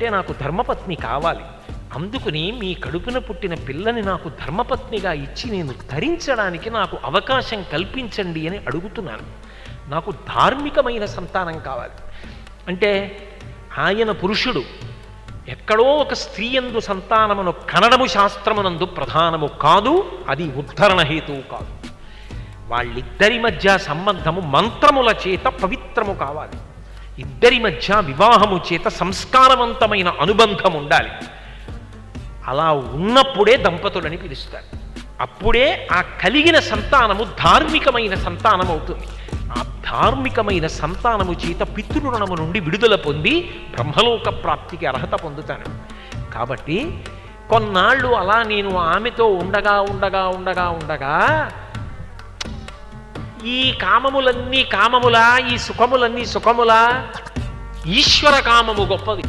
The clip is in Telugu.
అంటే నాకు ధర్మపత్ని కావాలి. అందుకుని మీ కడుపున పుట్టిన పిల్లని నాకు ధర్మపత్నిగా ఇచ్చి నేను ధరించడానికి నాకు అవకాశం కల్పించండి అని అడుగుతున్నాను. నాకు ధార్మికమైన సంతానం కావాలి. అంటే ఆయన పురుషుడు ఎక్కడో ఒక స్త్రీ ఎందు సంతానమును కనడము శాస్త్రమునందు ప్రధానము కాదు అది ఉద్ధరణ హేతువు కాదు. వాళ్ళిద్దరి మధ్య సంబంధము మంత్రముల చేత పవిత్రము కావాలి. ఇద్దరి మధ్య వివాహము చేత సంస్కారవంతమైన అనుబంధం ఉండాలి. అలా ఉన్నప్పుడే దంపతులని పిలుస్తారు. అప్పుడే ఆ కలిగిన సంతానము ధార్మికమైన సంతానం అవుతుంది. ఆ ధార్మికమైన సంతానము చేత పితృరుణము నుండి విడుదల పొంది బ్రహ్మలోక ప్రాప్తికి అర్హత పొందుతాను. కాబట్టి కొన్నాళ్ళు అలా నేను ఆమెతో ఉండగా ఉండగా ఉండగా ఉండగా ఈ కామములన్నీ కామములా ఈ సుఖములన్నీ సుఖములా ఈశ్వర కామము గొప్పది.